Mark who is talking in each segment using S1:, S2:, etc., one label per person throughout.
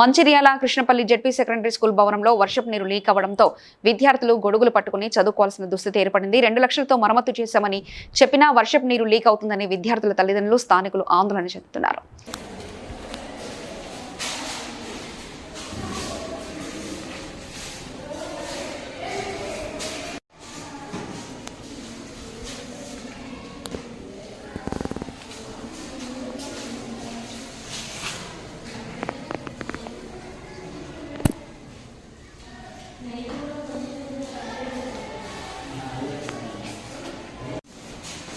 S1: Mancherial Krishnapalli ZP secondary school భవనంలో వర్షపు నీరు లీక్ అవ్వడంతో విద్యార్థులు గొడుగులు పట్టుకుని చదువుకోవాల్సిన దుస్థితి ఏర్పడింది. రెండు లక్షలతో మరమ్మతు చేశామని చెప్పినా వర్షపు నీరు లీక్ అవుతుందని విద్యార్థుల తల్లిదండ్రులు స్థానికులు ఆందోళన చెందుతున్నారు.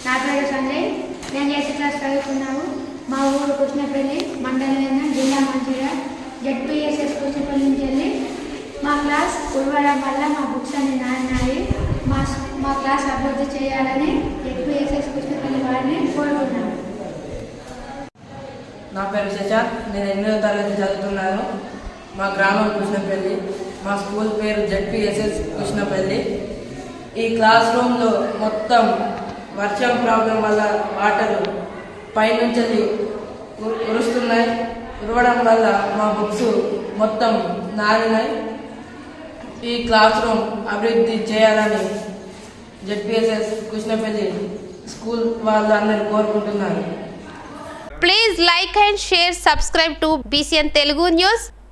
S2: నా పేరు సంజయ్. నేను ఎయిత్ క్లాస్ చదువుతున్నాము మా ఊరు కృష్ణపల్లి మండలం జిల్లా మంచిర్యాల. జెడ్పిఎస్ఎస్ కృష్ణపల్లి నుంచి వెళ్ళి మా క్లాస్ ఉడవడం వల్ల మా బుక్స్ అన్ని నానినాయి మా మా క్లాస్ అభివృద్ధి చేయాలని జెడ్పిఎస్ఎస్ కృష్ణపల్లి వారిని కోరుకున్నాను
S3: నా పేరు శశాంత్ నేను ఎనిమిదో తరగతి చదువుతున్నాను. మా గ్రామం కృష్ణపల్లి. మా స్కూల్ పేరు జడ్పిఎస్ఎస్ కృష్ణపల్లి. ఈ క్లాస్ రూమ్లో మొత్తం వర్షం ప్రాబ్లం వల్ల వాటర్ పైనుంచి కు- కురుస్తున్నాయి. కురవడం వల్ల మా బుక్స్ మొత్తం నానినాయి ఈ క్లాస్ రూమ్ అభివృద్ధి చేయాలని జడ్పిఎస్ఎస్ కృష్ణపల్లి స్కూల్ వాళ్ళందరూ కోరుకుంటున్నారు.
S4: Please like and share subscribe to BCN Telugu news